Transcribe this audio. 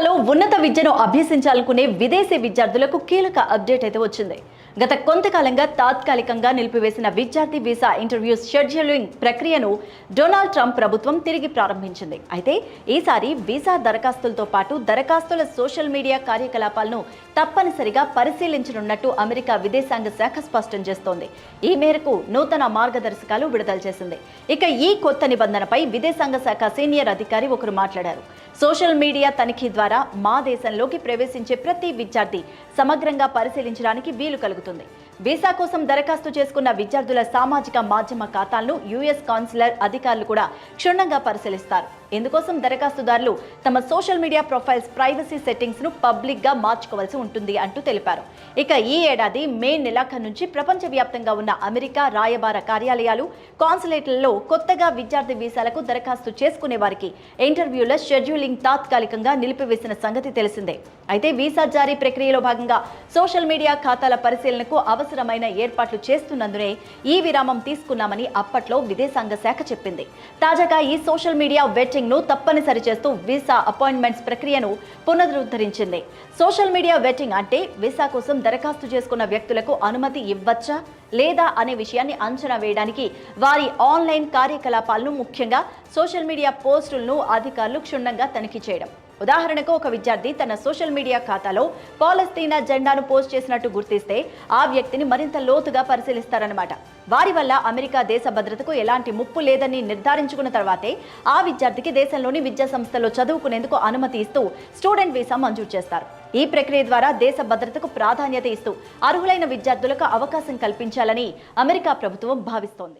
అమెరికాలో ఉన్నత విద్యను అభ్యసించాలనుకునే విదేశీ విద్యార్థులకు కీలక అప్డేట్ అయితే వచ్చింది. గత కొంతకాలంగా తాత్కాలికంగా నిలిపివేసిన విద్యార్థి వీసా ఇంటర్వ్యూస్ షెడ్యూలింగ్ ప్రక్రియను డొనాల్డ్ ట్రంప్ ప్రభుత్వం తిరిగి ప్రారంభించింది. అయితే ఈసారి వీసా దరఖాస్తులతో పాటు దరఖాస్తుల సోషల్ మీడియా కార్యకలాపాలను తప్పనిసరిగా పరిశీలించనున్నట్టు అమెరికా విదేశాంగ శాఖ స్పష్టం చేస్తోంది. ఈ మేరకు నూతన మార్గదర్శకాలు విడుదల చేసింది. ఇక ఈ కొత్త నిబంధనపై విదేశాంగ శాఖ సీనియర్ అధికారి ఒకరు మాట్లాడారు. సోషల్ మీడియా తనిఖీ ద్వారా మా దేశంలోకి ప్రవేశించే ప్రతి విద్యార్థి సమగ్రంగా పరిశీలించడానికి వీలు కలుగుతుంది. వీసా కోసం దరఖాస్తు చేసుకున్న విద్యార్థుల సామాజిక మాధ్యమ ఖాతాలను యుఎస్ కౌన్సిలర్ అధికారులు కూడా క్షుణ్ణంగా పరిశీలిస్తారు. ఇందుకోసం దరఖాస్తుదారులు తమ సోషల్ మీడియా ప్రొఫైల్స్ ప్రైవసీ సెట్టింగ్స్ను పబ్లిక్గా మార్చుకోవాల్సి ఉంటుంది అంటూ తెలిపారు. ఇక ఈ ఏడాది మే నెలాఖరు నుంచి ప్రపంచవ్యాప్తంగా ఉన్న అమెరికా రాయబార కార్యాలయాలు కాన్సులేట్లలో కొత్తగా విద్యార్థి వీసాలకు దరఖాస్తు చేసుకునే వారికి ఇంటర్వ్యూల షెడ్యూలింగ్ తాత్కాలికంగా నిలిపివేసిన సంగతి తెలిసిందే. అయితే వీసా జారీ ప్రక్రియలో భాగంగా సోషల్ మీడియా ఖాతాల పరిశీలనకు అవసరం అవసరమైన ఏర్పాట్లు చేస్తున్నందునే ఈ విరామం తీసుకున్నామని అప్పట్లో విదేశాంగ శాఖ చెప్పింది. తాజాగా ఈ సోషల్ మీడియా వెట్టింగ్ను తప్పనిసరి చేస్తూ వీసా అపాయింట్మెంట్స్ ప్రక్రియను పునరుద్ధరించింది. సోషల్ మీడియా వెట్టింగ్ అంటే వీసా కోసం దరఖాస్తు చేసుకున్న వ్యక్తులకు అనుమతి ఇవ్వచ్చా? లేదా అనే విషయాన్ని అంచనా వేయడానికి వారి ఆన్లైన్ కార్యకలాపాలను ముఖ్యంగా సోషల్ మీడియా పోస్టులను అధికారులు క్షుణ్ణంగా తనిఖీ చేయడం. ఉదాహరణకు ఒక విద్యార్థి తన సోషల్ మీడియా ఖాతాలో పాలస్తీనా జెండాను పోస్ట్ చేసినట్టు గుర్తిస్తే ఆ వ్యక్తిని మరింత లోతుగా పరిశీలిస్తారన్నమాట. వారి వల్ల అమెరికా దేశ భద్రతకు ఎలాంటి ముప్పు లేదని నిర్ధారించుకున్న తర్వాతే ఆ విద్యార్థికి దేశంలోని విద్యా సంస్థలో చదువుకునేందుకు అనుమతి ఇస్తూ స్టూడెంట్ వీసా మంజూరు చేస్తారు. ఈ ప్రక్రియ ద్వారా దేశ భద్రతకు ప్రాధాన్యత ఇస్తూ అర్హులైన విద్యార్థులకు అవకాశం కల్పించాలని అమెరికా ప్రభుత్వం భావిస్తోంది.